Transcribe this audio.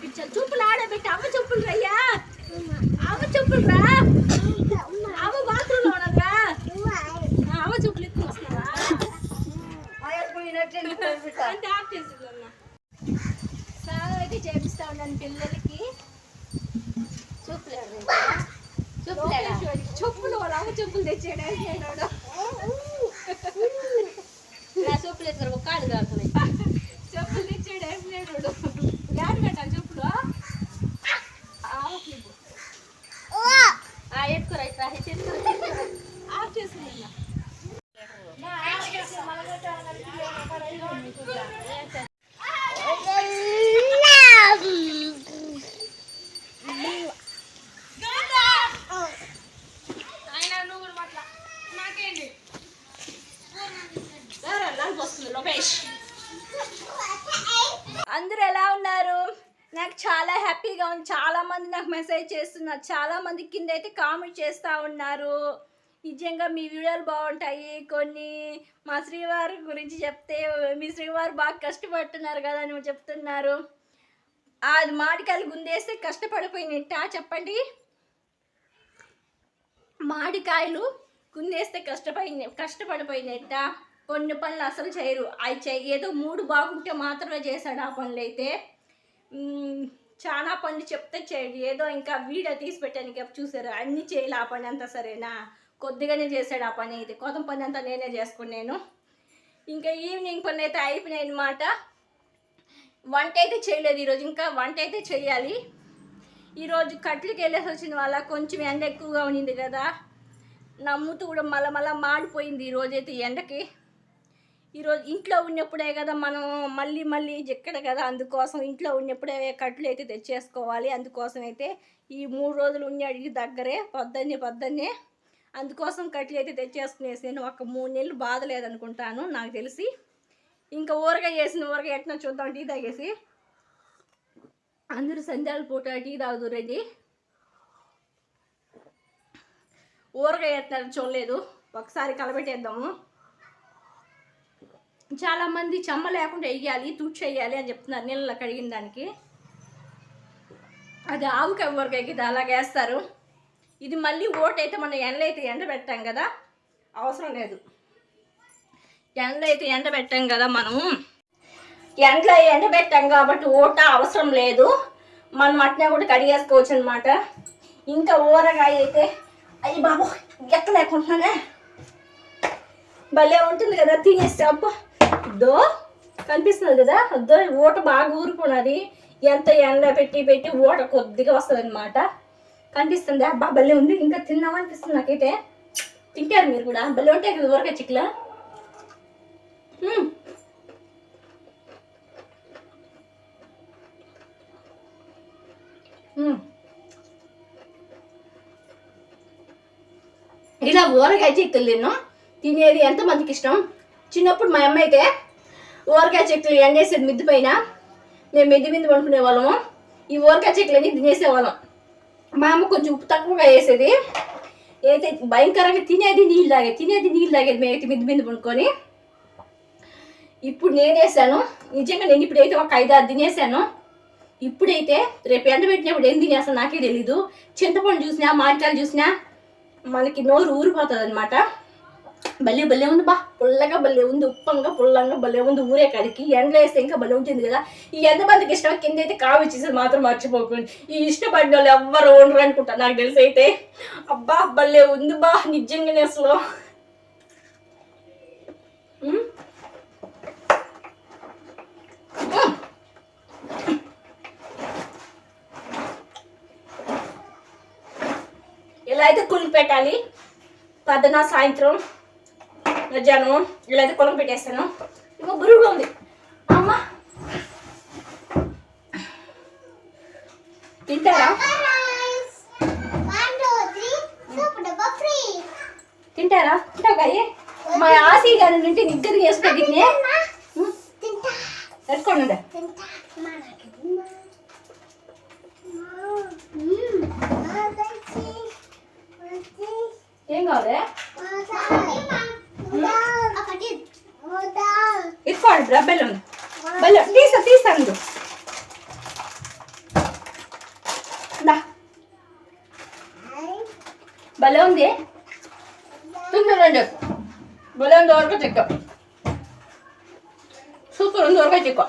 పెట్టించాలి చూపులు ఆడబెట్టి అమ్మ చెప్పులు రయ్యా అమ్మ చెప్పులు రా అమ్మ బాత్రూమ్ లో ఉండగా అమ్మ చెప్పులు ఎక్కువ వస్తున్నావా అంటే ఆఫ్ చేసేదమ్మా సాగు అయితే చేపిస్తా ఉన్నాను పిల్లలకి చూపులేడు చెప్పులు వాళ్ళ చెప్పులు తెచ్చాడు నా చెప్పులు ఎత్తున్నారు కాకుండా చెప్పులు తెచ్చాడు ఏం లేడు అందరూ ఎలా ఉన్నారు? నాకు చాలా హ్యాపీగా ఉంది. చాలా మంది నాకు మెసేజ్ చేస్తున్నారు. చాలా మంది కింద అయితే కామెంట్ చేస్తూ ఉన్నారు. నిజంగా మీ వీడియోలు బాగుంటాయి. కొన్ని మా శ్రీవారి గురించి చెప్తే మీ శ్రీవారు బాగా కష్టపడుతున్నారు కదా అని చెప్తున్నారు. అది మాడికాయలు గుందేస్తే కష్టపడిపోయినట్ట చెప్పండి? మాడికాయలు గుందేస్తే కష్టపడి కష్టపడిపోయినట్ట? కొన్ని పనులు అసలు చేయరు. అవి చెయ్యి ఏదో మూడు బాగుంటే మాత్రమే చేశాడు ఆ పనులు అయితే చాలా పనులు చెప్తే చేయడు. ఏదో ఇంకా వీడియో తీసి పెట్టానికి చూసారు? అన్నీ చేయాలి ఆ పని అంతా సరేనా? కొద్దిగానే చేశాడు ఆ పని అయితే. కొత్త పని అంతా నేనే చేసుకున్నాను. ఇంకా ఈవినింగ్ పని అయితే అయిపోయినాయి అనమాట వంట అయితే చేయలేదు ఈరోజు. ఇంకా వంట అయితే చేయాలి. ఈరోజు కట్లకి వెళ్ళేసి వచ్చిన వల్ల కొంచెం ఎండ ఎక్కువగా ఉండింది కదా. నా మూత కూడా మళ్ళా మళ్ళా మాడిపోయింది ఈరోజైతే ఎండకి. ఈరోజు ఇంట్లో ఉన్నప్పుడే కదా మనం మళ్ళీ మళ్ళీ ఎక్కడ కదా అందుకోసం ఇంట్లో ఉన్నప్పుడే కట్లు అయితే తెచ్చేసుకోవాలి. అందుకోసం అయితే ఈ మూడు రోజులు ఉన్నాడు దగ్గరే పొద్దున్నే పొద్దున్నే అందుకోసం కట్లు అయితే తెచ్చేసుకునేసాను ఒక మూడు నెలలు బాధ లేదనుకుంటాను నాకు తెలిసి. ఇంకా ఊరగాయ వేసిన ఊరగా ఎట్లా చూద్దాం టీ తాగేసి. అందరూ సంధ్యాల పూట టీ తాగుదురండి ఊరగాయ ఎట్లా చూడలేదు ఒకసారి కలబెట్టేద్దాము. చాలామంది చెమ్మ లేకుండా వేయాలి తుడిచి వేయాలి అని చెప్తున్నారు నీళ్ళలో కడిగిన దానికి. అది ఆవుకి ఎవరికి ఎగ్గితే అలాగే వేస్తారు. ఇది మళ్ళీ ఓటైతే మనం ఎండలైతే ఎండ పెట్టాం కదా అవసరం లేదు. ఎండలైతే అయితే ఎండ పెట్టాం కదా మనము ఎండలో ఎండ పెట్టాం కాబట్టి ఓట అవసరం లేదు. మనం అట్నే కూడా కడిగేసుకోవచ్చు అనమాట ఇంకా ఊరగాయ అయితే అయ్యి బాబు ఎక్క భలే ఉంటుంది కదా తినేస్తే అబ్బా. దో కనిపిస్తుంది కదా? దో ఊట బాగా ఊరుకున్నది. ఎంత ఎండ పెట్టి పెట్టి ఊట కొద్దిగా వస్తుంది అనమాట కనిపిస్తుంది. అబ్బా భలే ఉంది. ఇంకా తిన్నామనిపిస్తుంది నాకైతే. తింటారు మీరు కూడా. భలే ఉంటాయి కదా ఊరకాయ చిక్కులా. ఇలా ఊరగాయ చెక్కులు తిన్నాం. తినేది ఎంతమందికి ఇష్టం? చిన్నప్పుడు మా అమ్మ అయితే ఊరగాయ చెట్లు ఎండేసేది మిద్ది పైన. మేము మిద్ది మిద్ది పండుకునే వాళ్ళము. ఈ ఊరగాయ చెక్కులన్నీ తినేసేవాళ్ళం. మా అమ్మ కొంచెం ఉప్పు తక్కువగా వేసేది. అయితే భయంకరంగా తినేది నీళ్ళు తాగేది తినేది నీళ్ళు తాగేది మేమైతే మిద్ది మిద్ది పండుకొని ఇప్పుడు నేను వేసాను. నిజంగా నేను ఇప్పుడైతే ఒక ఐదారు తినేసాను. ఇప్పుడైతే రేపు ఎండ పెట్టినప్పుడు ఏం తినేస్తాను నాకే తెలీదు. చింతపండు చూసినా మామిడికాయలు చూసినా మనకి నోరు ఊరిపోతుంది అనమాట భలే భలే ఉంది బా. పుల్లగా భలే ఉంది ఉప్పంగా పుల్లంగా భలే ఉంది ఊరే కాడికి. ఎండలో వేస్తే ఇంకా భలే ఉంటుంది కదా. ఈ ఎంతమందికి ఇష్టం కింద అయితే కావి చేసేది మాత్రం మర్చిపోకండి. ఈ ఇష్టపడిన వాళ్ళు ఎవ్వరు ఉండరు అనుకుంటా నాకు తెలిసి అయితే. అబ్బా భలే ఉంది బా నిజంగానే అసలు. ఎలా ఇలా అయితే కులిపెట్టాలి పెట్టాలి? సాయంత్రం. మధ్యాహ్నం ఇలా అయితే కులం పెట్టేస్తాను. ఇగో బురుగు ఉంది. అమ్మ. తింటారా? తింటారా? తింటావు కానీ మా ఆశీ గారి నుండి నిగ్గర చేసుకో దీన్ని ఉం? పెట్టుకోండి ఇసుకోండి బ్రా బెల్లం బెల్లం తీసా తీసాను దా భలే ఉంది తింటుండండి భలే ఉంది వరకు చెక్క సూపర్ ఉంది ఊరగాయ చిక్కువ